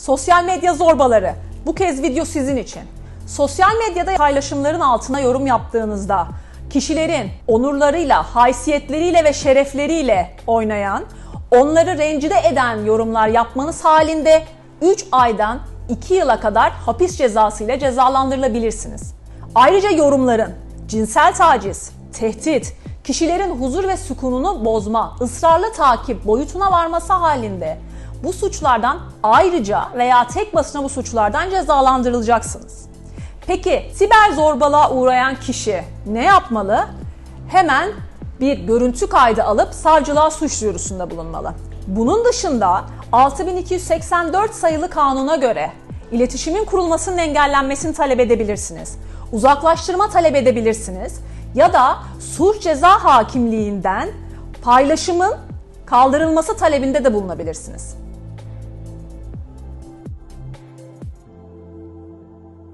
Sosyal medya zorbaları. Bu kez video sizin için. Sosyal medyada paylaşımların altına yorum yaptığınızda kişilerin onurlarıyla, haysiyetleriyle ve şerefleriyle oynayan, onları rencide eden yorumlar yapmanız halinde 3 aydan 2 yıla kadar hapis cezası ile cezalandırılabilirsiniz. Ayrıca yorumların cinsel taciz, tehdit, kişilerin huzur ve sükununu bozma, ısrarlı takip boyutuna varması halinde bu suçlardan ayrıca veya tek başına bu suçlardan cezalandırılacaksınız. Peki siber zorbalığa uğrayan kişi ne yapmalı? Hemen bir görüntü kaydı alıp savcılığa suç duyurusunda bulunmalı. Bunun dışında 6284 sayılı kanuna göre iletişimin kurulmasının engellenmesini talep edebilirsiniz. Uzaklaştırma talep edebilirsiniz ya da suç ceza hakimliğinden paylaşımın kaldırılması talebinde de bulunabilirsiniz.